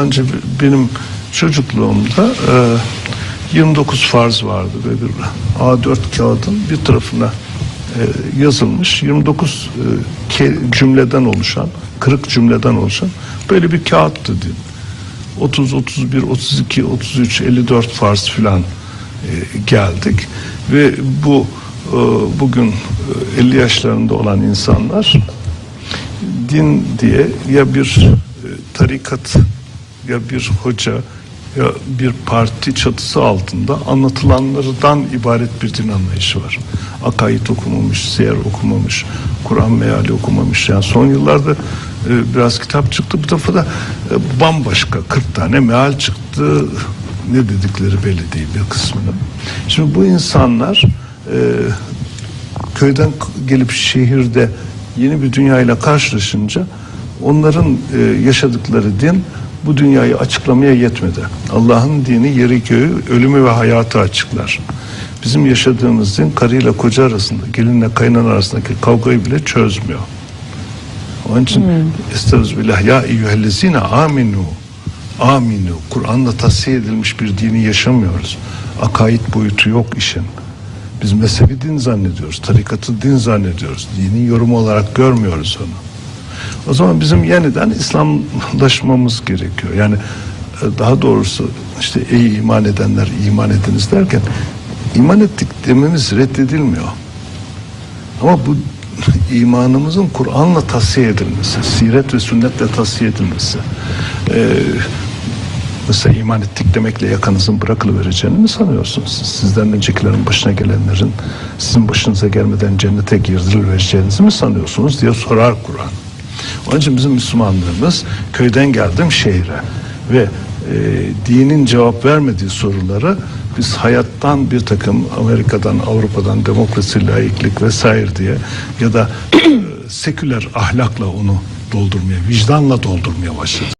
daha önce benim çocukluğumda e, 29 farz vardı ve bir A4 kağıdın bir tarafına e, yazılmış 29 e, ke- cümleden oluşan, kırık cümleden oluşan böyle bir kağıttı diyeyim. 30, 31, 32, 33, 54 farz filan e, geldik ve bu e, bugün e, 50 yaşlarında olan insanlar din diye ya bir e, tarikat ya bir hoca ya bir parti çatısı altında anlatılanlardan ibaret bir din anlayışı var. Akaid okumamış, siyer okumamış, Kur'an meali okumamış. Yani son yıllarda e, biraz kitap çıktı. Bu defa da e, bambaşka 40 tane meal çıktı. Ne dedikleri belli değil bir kısmının. Şimdi bu insanlar e, köyden gelip şehirde yeni bir dünyayla karşılaşınca onların e, yaşadıkları din bu dünyayı açıklamaya yetmedi. Allah'ın dini yeri göğü, ölümü ve hayatı açıklar. Bizim yaşadığımız din karıyla koca arasında, gelinle kaynan arasındaki kavgayı bile çözmüyor. Onun için estağfirullah ya eyyühellezine aminu aminu Kur'an'la tasfiye edilmiş bir dini yaşamıyoruz. Akaid boyutu yok işin. Biz mezhebi din zannediyoruz. Tarikatı din zannediyoruz. Dini yorum olarak görmüyoruz onu. O zaman bizim yeniden İslamlaşmamız gerekiyor. Yani e, daha doğrusu işte ey iman edenler iman ediniz derken iman ettik dememiz reddedilmiyor. Ama bu imanımızın Kur'an'la tasfiye edilmesi, siret ve sünnetle tasfiye edilmesi. Ee, mesela iman ettik demekle yakanızın bırakılıvereceğini mi sanıyorsunuz? Siz- Sizden öncekilerin başına gelenlerin sizin başınıza gelmeden cennete girdirivereceğinizi mi sanıyorsunuz diye sorar Kur'an. Onun için bizim Müslümanlığımız köyden geldim şehre ve e, dinin cevap vermediği soruları biz hayattan bir takım Amerika'dan, Avrupa'dan demokrasi, laiklik vesaire diye ya da e, seküler ahlakla onu doldurmaya, vicdanla doldurmaya başladı.